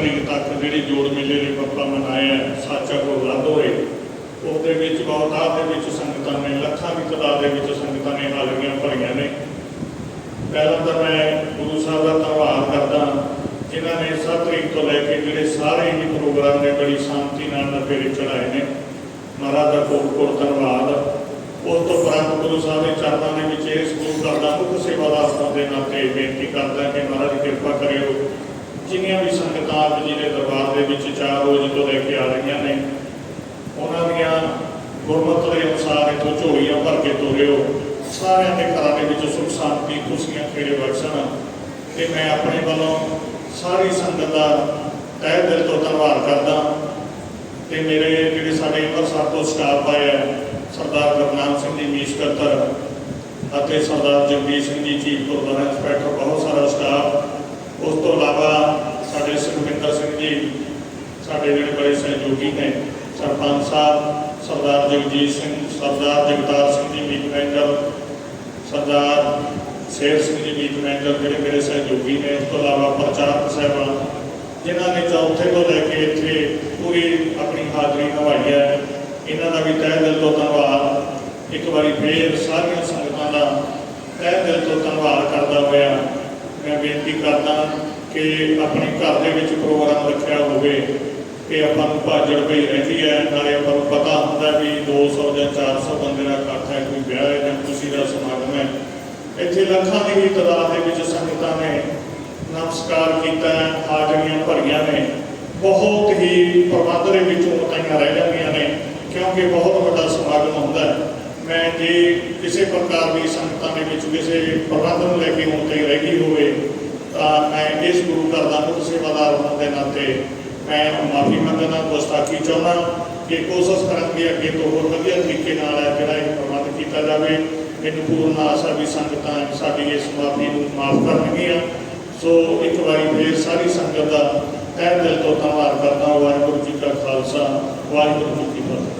ਤਰੀਕ ਤੱਕ ਜਿਹੜੇ ਜੋੜ ਮੇਲੇ ਨੇ ਪੱਪਾ ਮਨਾਇਆ ਆ, ਸਾਚਾ ਕੋ ਰੱਦ ਹੋਏ, ਉਹਦੇ ਵਿੱਚ ਬਹੁਤਾਤ ਦੇ ਵਿੱਚ ਸੰਗਤਾਂ ਨੇ, ਲੱਖਾਂ ਦੀ ਤਾਦਾਦ ਦੇ ਵਿੱਚ ਸੰਗਤਾਂ ਨੇ ਹਾਜ਼ਰੀਆਂ ਭਰੀਆਂ ਨੇ। ਪਹਿਲਾਂ ਤਾਂ ਮੈਂ ਗੁਰੂ ਸਾਹਿਬ ਦਾ ਧੰਨਵਾਦ ਕਰਦਾ ਜਿਨ੍ਹਾਂ ਨੇ 7 ਤਰੀਕ ਤੋਂ ਲੈ ਕੇ ਜਿਹੜੇ ਸਾਰੇ ਹੀ ਪ੍ਰੋਗਰਾਮ ਨੇ, ਬੜੀ ਸ਼ਾਂਤੀ ਨਾਲ ਨਵੇਰੇ ਚੜਾਏ ਨੇ। ਮਹਾਰਾਜ ਦਾ ਕੋਟ ਕੋਟ ਧੰਨਵਾਦ। ਉਸ ਤੋਂ ਉਪਰੰਤ ਗੁਰੂ ਸਾਹਿਬ ਦੇ ਚਰਨਾਂ ਦੇ ਵਿੱਚ ਇਸ ਗੁਰੂ ਕਰਦਾ ਦਾ ਸੇਵਾ ਦਾ ਹੋਣ ਦੇ ਨਾਤੇ ਬੇਨਤੀ ਕਰਦਾ ਕਿ ਮਹਾਰਾਜ ਕਿਰਪਾ ਕਰਿਓ ਜਿੰਨੀਆਂ ਵੀ ਸੰਗਤਾਂ ਆਪ ਜੀ ਦੇ ਦਰਬਾਰ ਦੇ ਵਿੱਚ ਚਾਰ ਰੋਜ਼ ਤੋਂ ਲੈ ਕੇ ਆ ਰਹੀਆਂ ਨੇ ਉਹਨਾਂ ਦੀਆਂ ਗੁਰਮਤਿ ਦੇ ਅਨੁਸਾਰ ਇਥੋਂ ਝੋਲੀਆਂ ਭਰ ਕੇ ਤੋਰਿਓ। ਸਾਰਿਆਂ ਦੇ ਘਰਾਂ ਦੇ ਵਿੱਚ ਸੁਖ ਸ਼ਾਂਤੀ ਖੁਸ਼ੀਆਂ ਖੇੜੇ ਬਖਸ਼ਣ। ਤੇ ਮੈਂ ਆਪਣੇ ਵੱਲੋਂ ਸਾਰੀ ਸੰਗਤ ਦਾ ਤਹਿ ਦਿਲ ਤੋਂ ਧੰਨਵਾਦ ਕਰਦਾ ਤੇ ਮੇਰੇ ਜਿਹੜੇ ਸਾਡੇ ਅੰਮ੍ਰਿਤਸਰ ਤੋਂ ਸਟਾਫ ਆਇਆ ਹੈ, ਸਰਦਾਰ ਗੁਰਨਾਮ ਸਿੰਘ ਜੀ ਮੀਸ਼ਕਤਰ ਅਤੇ ਸਰਦਾਰ ਜਗਦੀਸ਼ ਸਿੰਘ ਜੀ ਚੀਫ ਗੁਰਦੁਆਰਾ ਇੰਸਪੈਕਟਰ ਬਹੁਤ ਸਾਰਾ ਸਟਾਫ ਉਸ ਤੋਂ ਇਲਾਵਾ ਸਾਡੇ ਸੁਖਵਿੰਦਰ ਸਿੰਘ ਜੀ ਸਾਡੇ ਜਿਹੜੇ ਬੜੇ ਸਹਿਯੋਗੀ ਨੇ, ਸਰਪੰਚ ਸਾਹਿਬ, ਸਰਦਾਰ ਜਗਜੀਤ ਸਿੰਘ, ਸਰਦਾਰ ਜਗਤਾਰ ਸਿੰਘ ਜੀ ਮੀਤ ਮੈਂਬਰ ਸਰਦਾਰ ਸ਼ੇਰ ਸਿੰਘ ਜੀ ਮੀਤ ਮੈਂਬਰ ਜਿਹੜੇ ਮੇਰੇ ਸਹਿਯੋਗੀ ਨੇ, ਉਸ ਤੋਂ ਇਲਾਵਾ ਪ੍ਰਚਾਰਕ ਸਾਹਿਬਾਨ, ਜਿਨ੍ਹਾਂ ਨੇ ਚੌਥੇ ਤੋਂ ਲੈ ਕੇ ਇੱਥੇ ਪੂਰੀ ਆਪਣੀ ਹਾਜ਼ਰੀ ਨਿਭਾਈ ਹੈ। ਇਹਨਾਂ ਦਾ ਵੀ ਤਹਿ ਦਿਲ ਤੋਂ ਧੰਨਵਾਦ। ਇੱਕ ਵਾਰੀ ਫੇਰ ਸਾਰੀਆਂ ਸੰਗਤਾਂ ਦਾ ਤਹਿ ਦਿਲ ਤੋਂ ਧੰਨਵਾਦ ਕਰਦਾ ਹੋਇਆ ਮੈਂ ਬੇਨਤੀ ਕਰਦਾ ਕਿ ਆਪਣੇ ਘਰ ਦੇ ਵਿੱਚ ਪ੍ਰੋਗਰਾਮ ਰੱਖਿਆ ਹੋਵੇ। ਇਹ ਆਪਾਂ ਨੂੰ ਭਾਜੜ ਪਈ ਰਹਿੰਦੀ ਹੈ ਨਾਲੇ ਆਪਾਂ ਨੂੰ ਪਤਾ ਹੁੰਦਾ ਵੀ 200 ਜਾਂ 400 ਬੰਦੇ ਦਾ ਇਕੱਠ ਹੈ ਕੋਈ ਵਿਆਹ ਹੈ ਜਾਂ ਖੁਸ਼ੀ ਦਾ ਸਮਾਗਮ ਹੈ। ਇੱਥੇ ਲੱਖਾਂ ਦੀ ਵੀ ਤਾਦਾਦ ਦੇ ਵਿੱਚ ਸੰਗਤਾਂ ਨੇ ਨਮਸਕਾਰ ਕੀਤਾ ਹੈ, ਹਾਜ਼ਰੀਆਂ ਭਰੀਆਂ ਨੇ। ਬਹੁਤ ਹੀ ਪ੍ਰਬੰਧ ਦੇ ਵਿੱਚੋਂ ਮਤਾਈਆਂ ਰਹਿ ਜਾਂਦੀਆਂ ਨੇ ਕਿਉਂਕਿ ਬਹੁਤ ਵੱਡਾ ਸਮਾਗਮ ਹੁੰਦਾ ਹੈ। ਮੈਂ ਜੇ ਕਿਸੇ ਪ੍ਰਕਾਰ ਦੀ ਸੰਗਤਾਂ ਦੇ ਵਿੱਚ ਕਿਸੇ ਪ੍ਰਬੰਧ ਨੂੰ ਲੈ ਕੇ ਹੁਣ ਤੇ ਰਹਿ ਗਈ ਹੋਵੇ ਤਾਂ ਮੈਂ ਇਸ ਗੁਰੂ ਘਰ ਦਾ ਮੁੱਖ ਸੇਵਾਦਾਰ ਹੋਣ ਦੇ ਨਾਤੇ ਮੈਂ ਮਾਫੀ ਮੰਗਦਾ, ਗੁਸਤਾਖੀ ਚਾਹੁੰਦਾ ਕਿ ਕੋਸ਼ਿਸ਼ ਕਰਾਂਗੇ ਅੱਗੇ ਤੋਂ ਹੋਰ ਵਧੀਆ ਤਰੀਕੇ ਨਾਲ ਹੈ ਜਿਹੜਾ ਇਹ ਪ੍ਰਬੰਧ ਕੀਤਾ ਜਾਵੇ। ਮੈਨੂੰ ਪੂਰਨ ਆਸ਼ਾ ਵੀ ਸੰਗਤਾਂ ਸਾਡੀ ਇਸ ਮਾਫੀ ਨੂੰ ਮਾਫ ਕਰਨਗੀਆਂ। ਸੋ ਇੱਕ ਵਾਰੀ ਫੇਰ ਸਾਰੀ ਸੰਗਤ ਦਾ ਤਹਿ ਦਿਲ ਤੋਂ ਧੰਨਵਾਦ ਕਰਦਾ ਵਾਹਿਗੁਰੂ ਜੀ ਕਾ ਖਾਲਸਾ, ਵਾਹਿਗੁਰੂ ਜੀ ਕੀ ਫਤਿਹ।